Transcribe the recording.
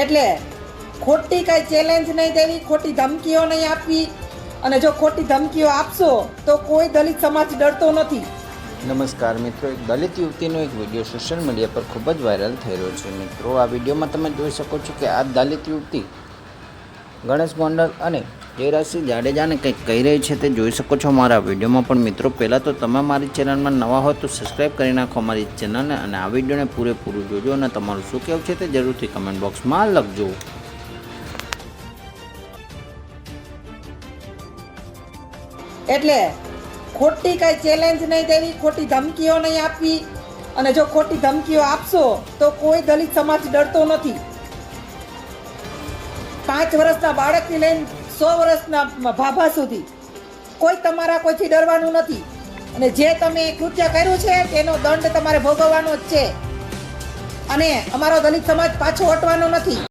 એટલે ખોટી કાંઈ ચેલેન્જ નહીં દેવી, ખોટી ધમકીઓ નહીં આપવી. અને જો ખોટી ધમકીઓ આપશો, તો કોઈ દલિત સમાજ ડરતો નથી. નમસ્કાર મિત્રો, એક દલિત યુવતીનો એક વીડિયો સોશિયલ મીડિયા પર ખૂબ જ વાયરલ થઈ રહ્યો છે. મિત્રો, આ વિડીયોમાં તમે જોઈ શકો છો કે આ દલિત યુવતી ગણેશ ગોંડલ અને જયરાજસિંહ જાડેજાને કંઈક કહી રહી છે તે જોઈ શકો છો મારા વિડીયોમાં. પણ મિત્રો, પહેલાં તો તમે મારી ચેનલમાં નવા હોય તો સબસ્ક્રાઈબ કરી નાખો મારી ચેનલને અને આ વિડીયોને પૂરેપૂરું જોજો અને તમારું શું કહેવું છે તે જરૂરથી કમેન્ટ બોક્સમાં લખજો. એટલે ખોટી કાંઈ ચેલેન્જ નહીં દેવી, ખોટી ધમકીઓ નહીં આપવી. અને જો ખોટી ધમકીઓ આપશો તો કોઈ દલિત સમાજ ડરતો નથી. પાંચ વર્ષના બાળકની લઈને સો વર્ષના ભાભા સુધી. કોઈ તમારા કોઈથી ડરવાનું નથી. અને જે તમે કૃત્ય કર્યું છે, તેનો દંડ તમારે ભોગવવાનો જ છે. અને અમારો દલિત સમાજ પાછો હટવાનો નથી.